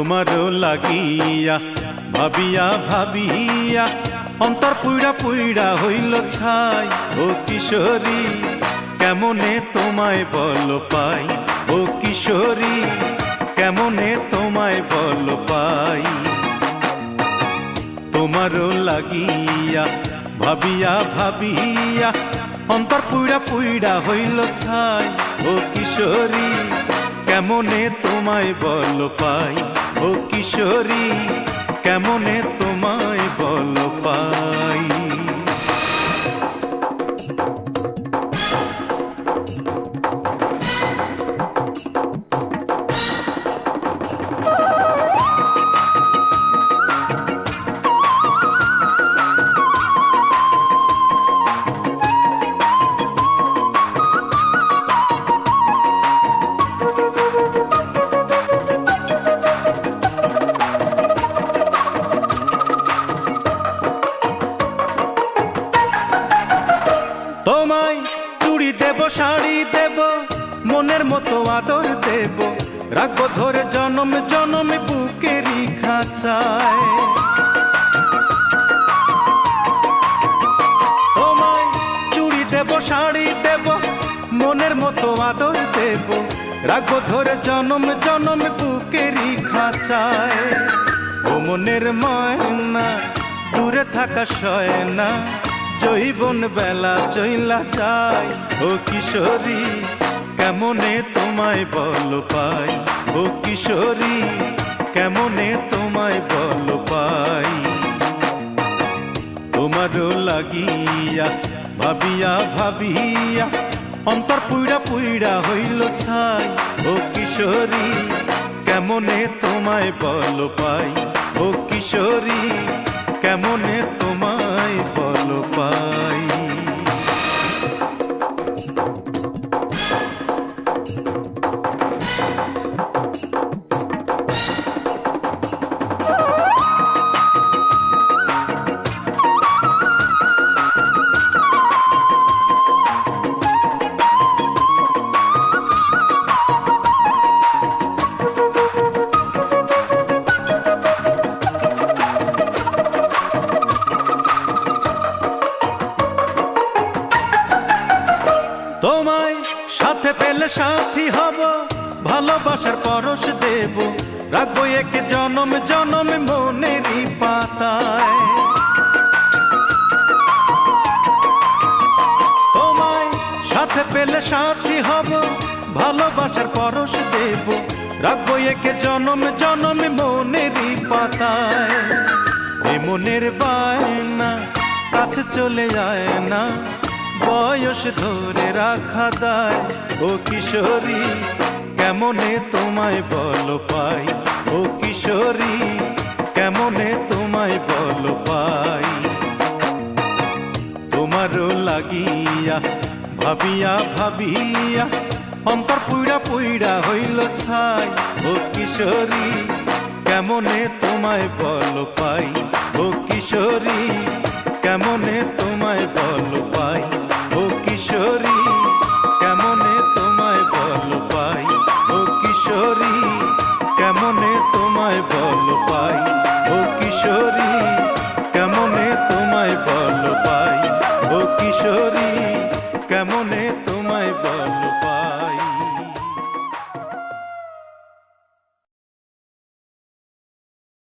তোমারও লাগিয়া, ভাবিয়া ভাবিয়া, অন্তর পুইড়া পুইড়া হইল ছাই। ও কিশোরী, কেমনে তোমায় বল পাই? ও কিশোরী, কেমনে তোমায় বল পাই? তোমারও লাগিয়া, ভাবিয়া ভাবিয়া, অন্তর পুইড়া পুইড়া হইল ছাই। ও কিশোরী, কেমনে তোমায় বল পাই? ও কিশোরী কেমনে তোমায় বল পাই? শাড়ি দেব, মনের মতো আদর দেব। রাখব ধরে জনম জনম বুকেরই খাঁচায়। তোমায় চুড়ি দেব, শাড়ি দেব, মনের মতো আদর দেব। রাখব ধরে জনম জনম বুকেরই খাঁচায়। ও মনের ময়না, দূরে থাকা সয় না জৈবন বেলা চইলা চাই। ও কিশোরী, কেমনে তোমায় বল পাই? ও কিশোরী, কেমনে তোমায় বল পাই? তোমারও লাগিয়া, ভাবিয়া ভাবিয়া, অন্তর পুইড়া পুইড়া হইল ছাই। ও কিশোরী, কেমনে তোমায় বল পাই? ও কিশোরী তোমায় সাথে পেলে সাথী হব, ভালোবাসার পরশ দেব। রাখব একে জনম জনম মনেরই পাতায়। তোমায় সাথে পেলে সাথী হব, ভালোবাসার পরশ দেব। রাখব একে জনম জনম মনেরই পাতায়। মনের বায়না কাছে চলে যায় না বয়স ধরে রাখা দায় ও কিশোরী, কেমনে তোমায় বল পাই? ও কিশোরী, কেমনে তোমায় বল পাই? তোমারও লাগিয়া, ভাবিয়া ভাবিয়া, অন্তর পুইড়া পুইড়া হইল ছাই। ও কিশোরী, কেমনে তোমায় বল পাই? ও কিশোরী, কেমনে তোমায় বল পাই? বল পাই? ও কিশোরী কেমনে তোমায় বল পাই? ও কিশোরী কেমনে